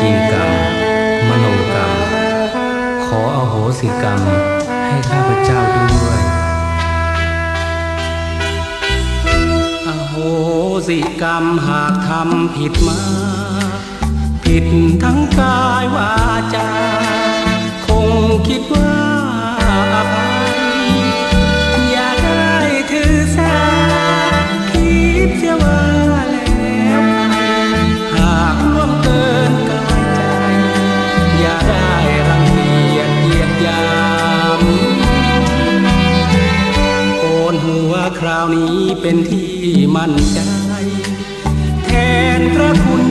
จีกรรม มโนกรรม ขออโหสิกรรม ให้ข้าพเจ้าด้วย อโหสิกรรมหากทำผิดมา ผิดทั้งกายวาจาาวนี้เป็นที่มั่นใจ แทนพระคุณ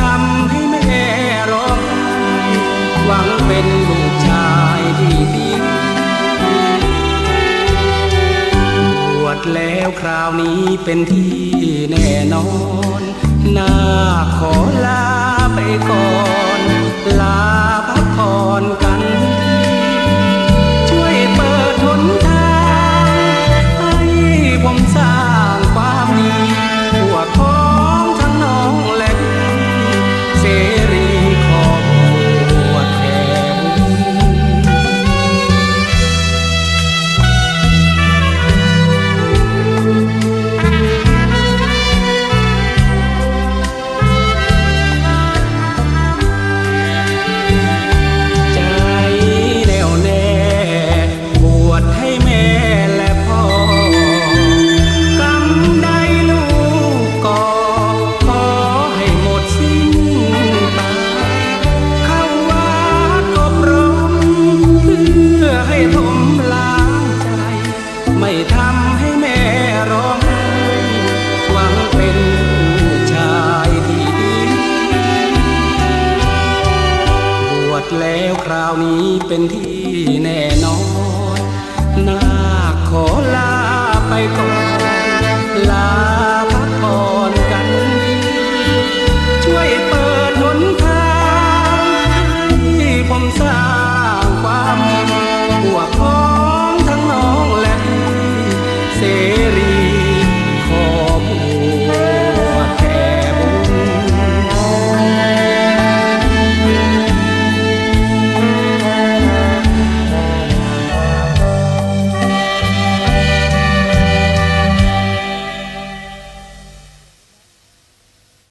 ทำให้แม่ร้องหวังเป็นลูกชายที่ดีบวชแล้วคราวนี้เป็นที่แน่นอนน่าขอลาไปก่อนลา แล้วคราวนี้เป็นที่แน่นอนนาขอลา